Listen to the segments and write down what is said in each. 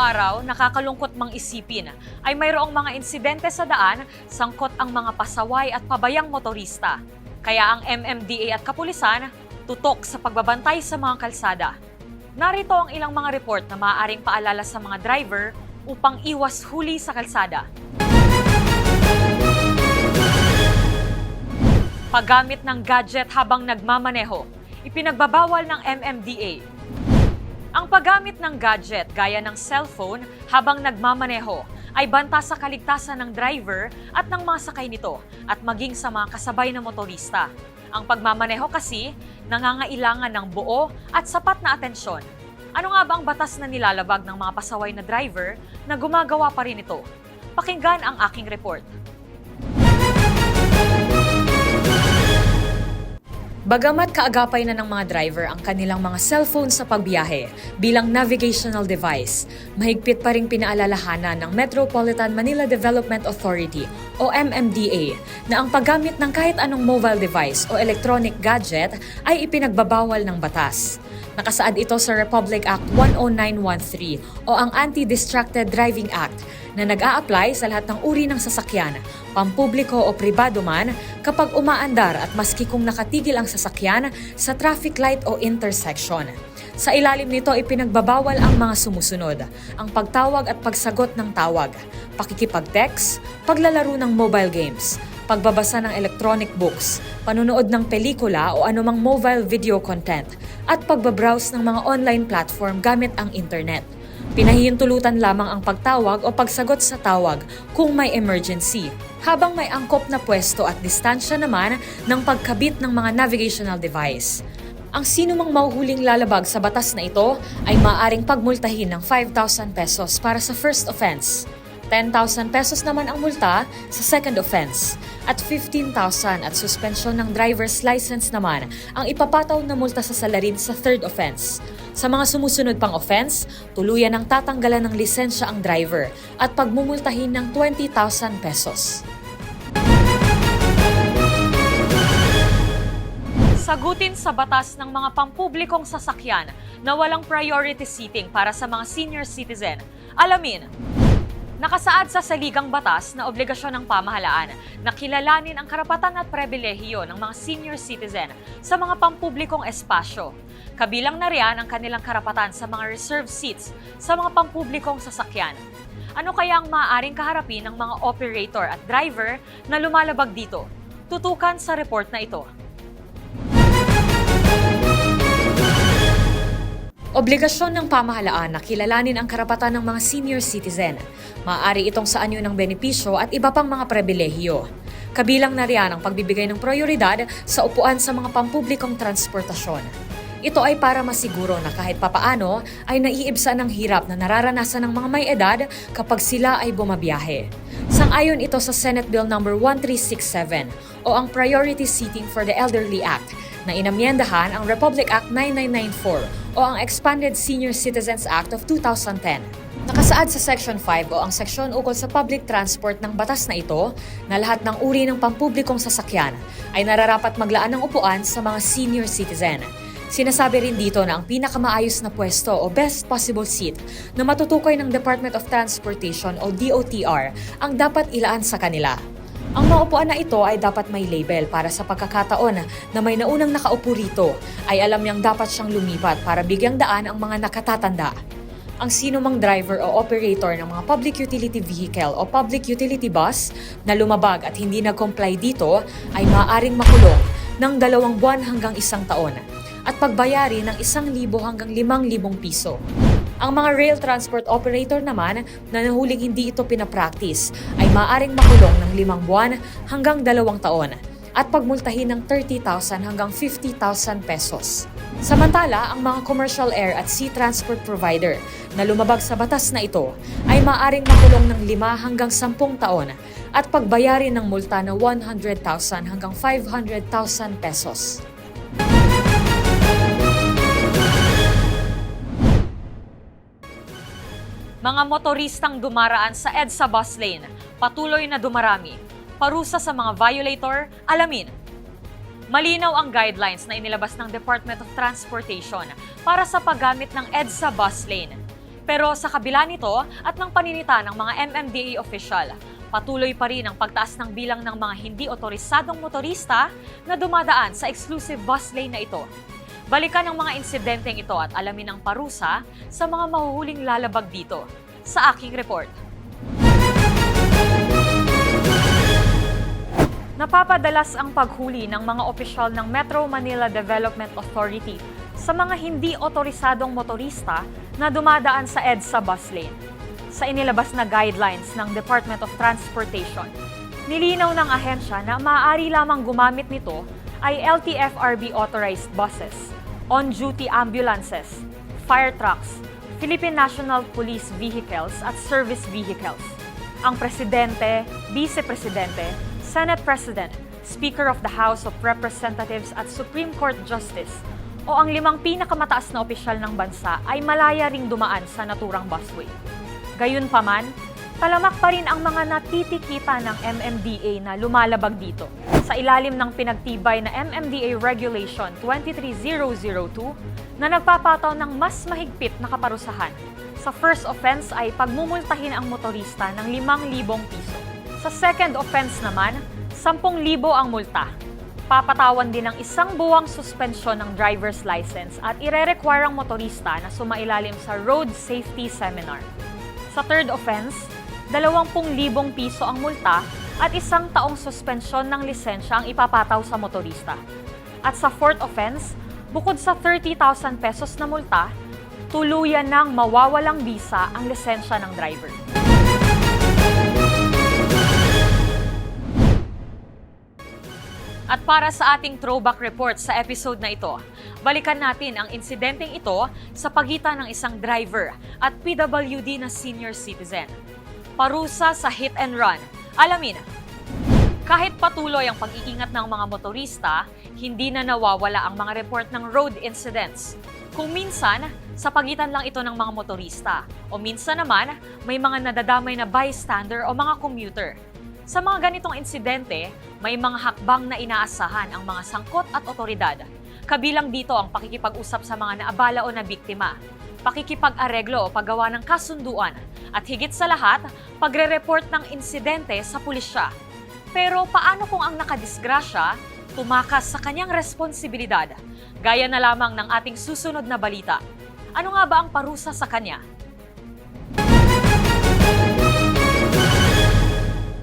Araw-araw, nakakalungkot mang isipin ay mayroong mga insidente sa daan sangkot ang mga pasaway at pabayang motorista. Kaya ang MMDA at kapulisan tutok sa pagbabantay sa mga kalsada. Narito ang ilang mga report na maaaring paalala sa mga driver upang iwas huli sa kalsada. Paggamit ng gadget habang nagmamaneho, ipinagbabawal ng MMDA. Ang paggamit ng gadget gaya ng cellphone habang nagmamaneho ay banta sa kaligtasan ng driver at ng mga sakay nito at maging sa mga kasabay na motorista. Ang pagmamaneho kasi nangangailangan ng buo at sapat na atensyon. Ano nga ba ang batas na nilalabag ng mga pasaway na driver na gumagawa pa rin ito? Pakinggan ang aking report. Bagamat kaagapay na ng mga driver ang kanilang mga cellphone sa pagbiyahe bilang navigational device, mahigpit pa ring pinaalalahanan ng Metropolitan Manila Development Authority o MMDA na ang paggamit ng kahit anong mobile device o electronic gadget ay ipinagbabawal ng batas. Nakasaad ito sa Republic Act 10913 o ang Anti-Distracted Driving Act na nag-a-apply sa lahat ng uri ng sasakyan, pampubliko o pribado man, kapag umaandar at maski kung nakatigil ang sasakyan sa traffic light o intersection. Sa ilalim nito ipinagbabawal ang mga sumusunod, ang pagtawag at pagsagot ng tawag, pakikipag-text, paglalaro ng mobile games, pagbabasa ng electronic books, panunood ng pelikula o anumang mobile video content, at pagbabrowse ng mga online platform gamit ang internet. Pinahihintulutan lamang ang pagtawag o pagsagot sa tawag kung may emergency, habang may angkop na pwesto at distansya naman ng pagkabit ng mga navigational device. Ang sino mang mahuhuling lalabag sa batas na ito ay maaaring pagmultahin ng 5,000 pesos para sa first offense. 10,000 pesos naman ang multa sa second offense at 15,000 at suspension ng driver's license naman ang ipapataw na multa sa salarin sa third offense. Sa mga sumusunod pang offense, tuluyan ang tatanggalan ng lisensya ang driver at pagmumultahin ng 20,000 pesos. Sagutin sa batas ng mga pampublikong sasakyan na walang priority seating para sa mga senior citizen. Alamin, Nakasaad sa saligang batas na obligasyon ng pamahalaan na kilalanin ang karapatan at pribilehiyo ng mga senior citizen sa mga pampublikong espasyo. Kabilang na riyan ang kanilang karapatan sa mga reserved seats sa mga pampublikong sasakyan. Ano kaya ang maaaring kaharapin ng mga operator at driver na lumalabag dito? Tutukan sa report na ito. Obligasyon ng pamahalaan na kilalanin ang karapatan ng mga senior citizen. Maaari itong sa anyo ng benepisyo at iba pang mga pribilehiyo. Kabilang na riyan ang pagbibigay ng prioridad sa upuan sa mga pampublikong transportasyon. Ito ay para masiguro na kahit papaano ay naiibsan ng hirap na nararanasan ng mga may edad kapag sila ay bumabiyahe. Sang-ayon ito sa Senate Bill No. 1367 o ang Priority Seating for the Elderly Act na inamyendahan ang Republic Act 9994 o ang Expanded Senior Citizens Act of 2010. Nakasaad sa Section 5 o ang seksyon ukol sa public transport ng batas na ito na lahat ng uri ng pampublikong sasakyan ay nararapat maglaan ng upuan sa mga senior citizen. Sinasabi rin dito na ang pinakamaayos na pwesto o best possible seat na matutukoy ng Department of Transportation o DOTR ang dapat ilaan sa kanila. Ang mga upuan na ito ay dapat may label para sa pagkakataon na may naunang nakaupo rito ay alam niyang dapat siyang lumipat para bigyang daan ang mga nakatatanda. Ang sino mang driver o operator ng mga public utility vehicle o public utility bus na lumabag at hindi nag-comply dito ay maaaring makulong ng dalawang buwan hanggang isang taon at pagbayari ng isang libo hanggang limang libong piso. Ang mga rail transport operator naman na nahuling hindi ito pinapractice ay maaring makulong ng limang buwan hanggang dalawang taon at pagmultahin ng 30,000 hanggang 50,000 pesos. Samantala, ang mga commercial air at sea transport provider na lumabag sa batas na ito ay maaring makulong ng 5 hanggang 10 taon at pagbayarin ng multa na 100,000 hanggang 500,000 pesos. Mga motoristang dumaraan sa EDSA bus lane, patuloy na dumarami. Parusa sa mga violator, alamin. Malinaw ang guidelines na inilabas ng Department of Transportation para sa paggamit ng EDSA bus lane. Pero sa kabila nito at ng paninita ng mga MMDA official, patuloy pa rin ang pagtaas ng bilang ng mga hindi otorisadong motorista na dumadaan sa exclusive bus lane na ito. Balikan ang mga insidenteng ito at alamin ang parusa sa mga mahuhuling lalabag dito sa aking report. Napapadalas ang paghuli ng mga opisyal ng Metro Manila Development Authority sa mga hindi otorisadong motorista na dumadaan sa EDSA bus lane. Sa inilabas na guidelines ng Department of Transportation, nilinaw ng ahensya na maaari lamang gumamit nito ay LTFRB authorized buses, on-duty ambulances, fire trucks, Philippine National Police vehicles at service vehicles. Ang presidente, vice-presidente, Senate President, Speaker of the House of Representatives at Supreme Court Justice o ang limang pinakamataas na opisyal ng bansa ay malaya ring dumaan sa naturang busway. Gayunpaman, talamak pa rin ang mga natitikita ng MMDA na lumalabag dito. Sa ilalim ng pinagtibay na MMDA Regulation 23002 na nagpapataw ng mas mahigpit na kaparusahan. Sa first offense ay pagmumultahin ang motorista ng 5,000 piso. Sa second offense naman, 10,000 ang multa. Papatawan din ng isang buwang suspensyon ng driver's license at ire-require ang motorista na sumailalim sa road safety seminar. Sa third offense, 20,000 piso ang multa at isang taong suspensyon ng lisensya ang ipapataw sa motorista. At sa fourth offense, bukod sa 30,000 pesos na multa, tuluyan nang mawawalang bisa ang lisensya ng driver. At para sa ating throwback report sa episode na ito, balikan natin ang insidenteng ito sa pagitan ng isang driver at PWD na senior citizen. Parusa sa hit and run. Alamin, kahit patuloy ang pag-iingat ng mga motorista, hindi na nawawala ang mga report ng road incidents. Kung minsan, sa pagitan lang ito ng mga motorista, o minsan naman, may mga nadadamay na bystander o mga commuter. Sa mga ganitong insidente, may mga hakbang na inaasahan ang mga sangkot at otoridad. Kabilang dito ang pakikipag-usap sa mga naabala o na biktima, pakikipag-areglo o paggawa ng kasunduan, at higit sa lahat, pagre-report ng insidente sa pulisya. Pero paano kung ang nakadisgrasya tumakas sa kanyang responsibilidad? Gaya na lamang ng ating susunod na balita. Ano nga ba ang parusa sa kanya?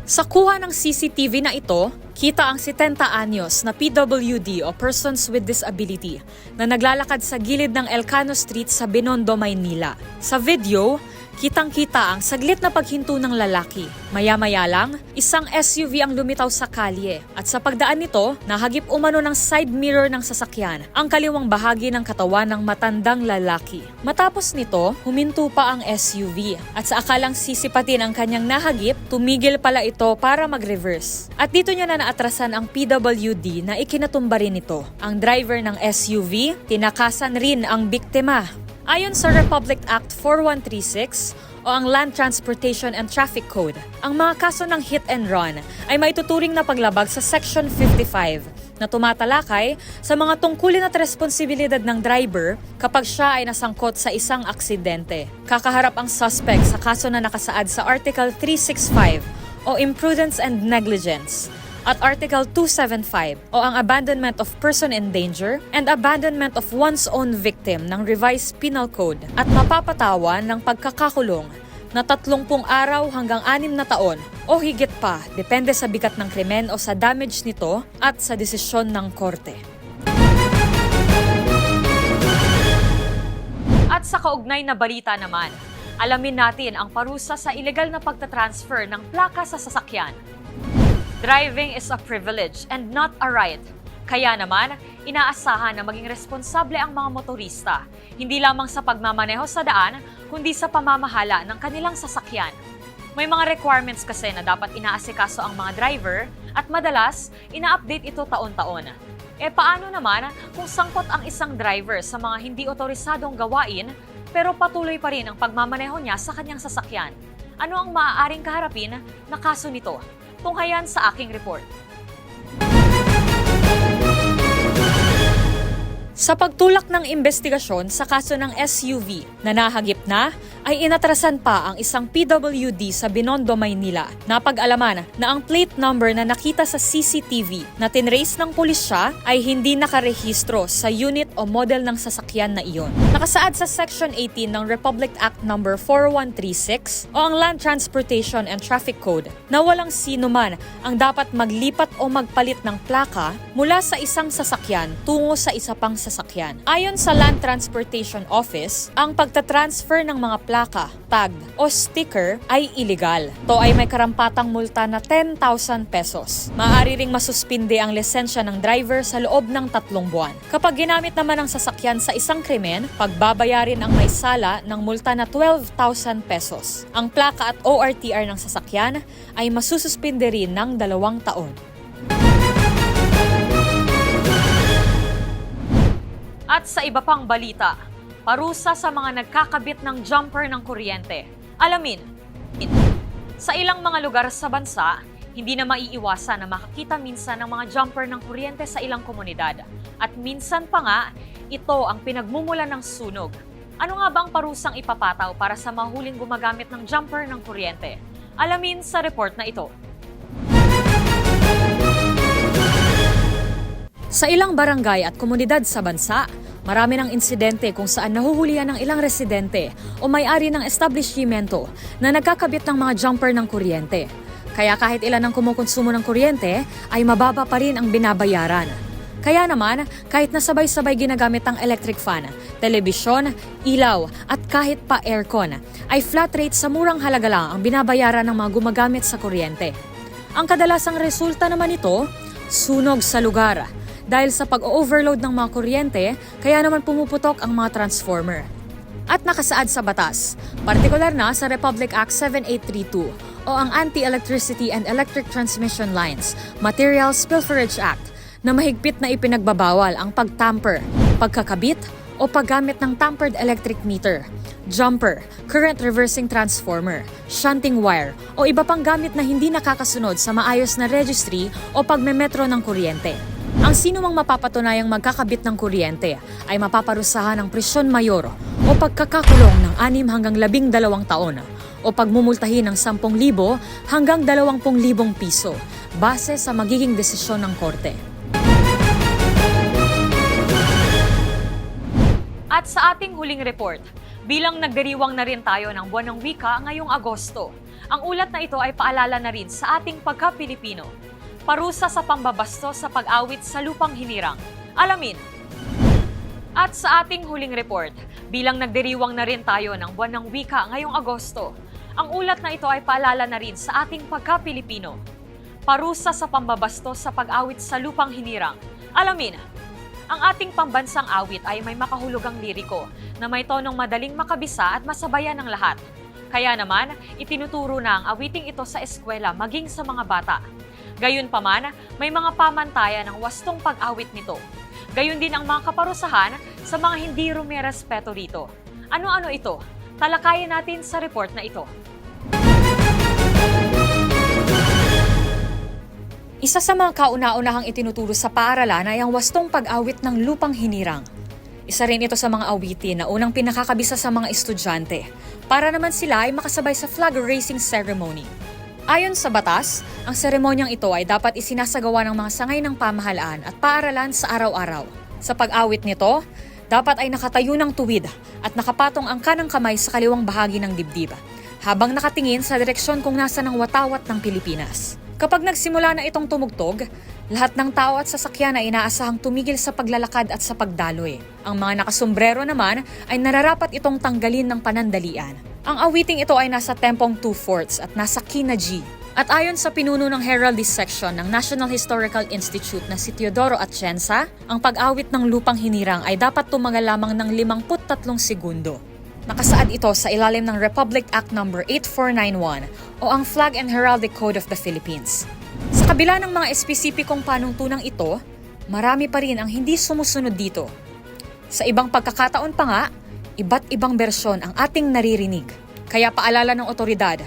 Sa kuha ng CCTV na ito, kita ang 70 anyos na PWD o Persons with Disability na naglalakad sa gilid ng Elcano Street sa Binondo, Maynila. Sa video, kitang-kita ang saglit na paghinto ng lalaki. Maya-maya lang, isang SUV ang lumitaw sa kalye at sa pagdaan nito, nahagip umano ng side mirror ng sasakyan ang kaliwang bahagi ng katawan ng matandang lalaki. Matapos nito, huminto pa ang SUV at sa akalang sisipatin ang kanyang nahagip, tumigil pala ito para mag-reverse. At dito niya na naatrasan ang PWD na ikinatumba rin ito. Ang driver ng SUV, tinakasan rin ang biktima. Ayon sa Republic Act 4136 o ang Land Transportation and Traffic Code, ang mga kaso ng hit and run ay may tuturing na paglabag sa Section 55 na tumatalakay sa mga tungkulin at responsibilidad ng driver kapag siya ay nasangkot sa isang aksidente. Kakaharap ang suspect sa kaso na nakasaad sa Article 365 o Imprudence and Negligence at Article 275 o ang abandonment of person in danger and abandonment of one's own victim ng Revised Penal Code at mapapatawan ng pagkakakulong na 30 araw hanggang 6 na taon o higit pa depende sa bigat ng krimen o sa damage nito at sa desisyon ng korte. At sa kaugnay na balita naman, alamin natin ang parusa sa ilegal na pagtatransfer ng plaka sa sasakyan. Driving is a privilege and not a right. Kaya naman, inaasahan na maging responsable ang mga motorista, hindi lamang sa pagmamaneho sa daan, kundi sa pamamahala ng kanilang sasakyan. May mga requirements kasi na dapat inaasikaso ang mga driver at madalas, ina-update ito taon-taon. E paano naman kung sangkot ang isang driver sa mga hindi otorisadong gawain pero patuloy pa rin ang pagmamaneho niya sa kanyang sasakyan? Ano ang maaaring kaharapin na kaso nito? Tunghayan sa aking report. Sa pagtulak ng investigasyon sa kaso ng SUV na nahagip na, ay inatrasan pa ang isang PWD sa Binondo, Maynila. Napag-alaman na ang plate number na nakita sa CCTV na tinrace ng pulisya ay hindi nakarehistro sa unit o model ng sasakyan na iyon. Nakasaad sa Section 18 ng Republic Act No. 4136 o ang Land Transportation and Traffic Code na walang sino man ang dapat maglipat o magpalit ng plaka mula sa isang sasakyan tungo sa isa pang sasakyan. Ayon sa Land Transportation Office, ang pagtatransfer ng mga plaka, tag o sticker ay illegal. To ay may karampatang multa na 10,000 pesos. Maaari ring masuspinde ang lisensya ng driver sa loob ng tatlong buwan. Kapag ginamit naman ang sasakyan sa isang krimen, pagbabayarin ang may sala ng multa na 12,000 pesos. Ang plaka at ORTR ng sasakyan ay masususpinde rin ng dalawang taon. At sa iba pang balita, parusa sa mga nagkakabit ng jumper ng kuryente. Alamin, sa ilang mga lugar sa bansa, hindi na maiiwasan na makakita minsan ng mga jumper ng kuryente sa ilang komunidad. At minsan pa nga, ito ang pinagmumula ng sunog. Ano nga ba ang parusang ipapataw para sa mahuling gumagamit ng jumper ng kuryente? Alamin sa report na ito. Sa ilang barangay at komunidad sa bansa, marami ng insidente kung saan nahuhulihan ng ilang residente o may-ari ng establishmento na nagkakabit ng mga jumper ng kuryente. Kaya kahit ilan ang kumukonsumo ng kuryente, ay mababa pa rin ang binabayaran. Kaya naman, kahit nasabay-sabay ginagamit ang electric fan, telebisyon, ilaw at kahit pa aircon, ay flat rate sa murang halaga lang ang binabayaran ng mga gumagamit sa kuryente. Ang kadalasang resulta naman ito, sunog sa lugar. Dahil sa pag-overload ng mga kuryente, kaya naman pumuputok ang mga transformer. At nakasaad sa batas, partikular na sa Republic Act 7832 o ang Anti-Electricity and Electric Transmission Lines Materials Pilferage Act na mahigpit na ipinagbabawal ang pagtamper, pagkakabit o paggamit ng tampered electric meter, jumper, current reversing transformer, shunting wire o iba pang gamit na hindi nakakasunod sa maayos na registry o pagmemetro ng kuryente. Ang sino mang mapapatunayang magkakabit ng kuryente ay mapaparusahan ng presyon mayor o pagkakakulong ng 6 hanggang 12 taon o pagmumultahin ng 10,000 hanggang 20,000 piso base sa magiging desisyon ng korte. At sa ating huling report, bilang nagdiriwang na rin tayo ng buwan ng wika ngayong Agosto, ang ulat na ito ay paalala na rin sa ating pagka-Pilipino. Parusa sa pambabasto sa pag-awit sa lupang hinirang. Alamin. At sa ating huling report, bilang nagdiriwang na rin tayo ng buwan ng wika ngayong Agosto, ang ulat na ito ay paalala na rin sa ating pagka-Pilipino. Parusa sa pambabasto sa pag-awit sa lupang hinirang. Alamin. Ang ating pambansang awit ay may makahulugang liriko na may tonong madaling makabisa at masabayan ng lahat. Kaya naman, itinuturo na ang awiting ito sa eskwela maging sa mga bata. Gayunpaman, may mga pamantayan ng wastong pag-awit nito. Gayon din ang mga kaparusahan sa mga hindi rumirespeto rito. Ano-ano ito? Talakayin natin sa report na ito. Isa sa mga kauna-unahang itinuturo sa paaralan ay ang wastong pag-awit ng lupang hinirang. Isa rin ito sa mga awitin na unang pinakakabisa sa mga estudyante para naman sila ay makasabay sa flag raising ceremony. Ayon sa batas, ang seremonyang ito ay dapat isinasagawa ng mga sangay ng pamahalaan at paaralan sa araw-araw. Sa pag-awit nito, dapat ay nakatayo ng tuwid at nakapatong ang kanang kamay sa kaliwang bahagi ng dibdib, habang nakatingin sa direksyon kung nasa ng watawat ng Pilipinas. Kapag nagsimula na itong tumugtog, lahat ng tao at sasakyan ay inaasahang tumigil sa paglalakad at sa pagdaloy. Ang mga nakasombrero naman ay nararapat itong tanggalin ng panandalian. Ang awiting ito ay nasa tempong 2 fourths at nasa G. At ayon sa pinuno ng Heraldist Section ng National Historical Institute na si Teodoro Atienza, ang pag-awit ng lupang hinirang ay dapat tumagal lamang ng 53 segundo. Nakasaad ito sa ilalim ng Republic Act No. 8491 o ang Flag and Heraldic Code of the Philippines. Sa kabila ng mga espesipikong panuntunang ito, marami pa rin ang hindi sumusunod dito. Sa ibang pagkakataon pa nga, iba't ibang bersyon ang ating naririnig. Kaya paalala ng otoridad,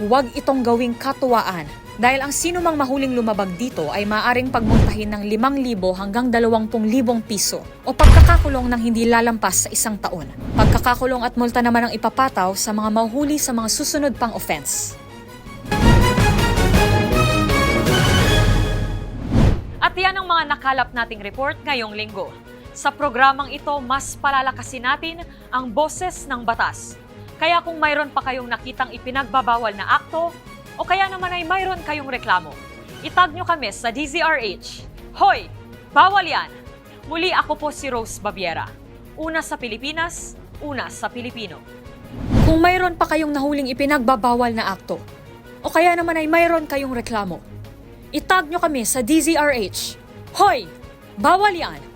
huwag itong gawing katuwaan dahil ang sino mang mahuling lumabag dito ay maaring pagmuntahin ng 5,000 hanggang 20,000 piso o pagkakakulong ng hindi lalampas sa isang taon. Pagkakakulong at multa naman ang ipapataw sa mga mahuhuli sa mga susunod pang offense. At yan ang mga nakalap nating report ngayong linggo. Sa programang ito, mas palalakasin natin ang boses ng batas. Kaya kung mayroon pa kayong nakitang ipinagbabawal na akto, o kaya naman ay mayroon kayong reklamo, itag nyo kami sa DZRH. Hoy! Bawal yan! Muli ako po si Rose Babiera. Una sa Pilipinas, una sa Pilipino. Kung mayroon pa kayong nahuling ipinagbabawal na akto, o kaya naman ay mayroon kayong reklamo, itag nyo kami sa DZRH. Hoy! Bawal yan!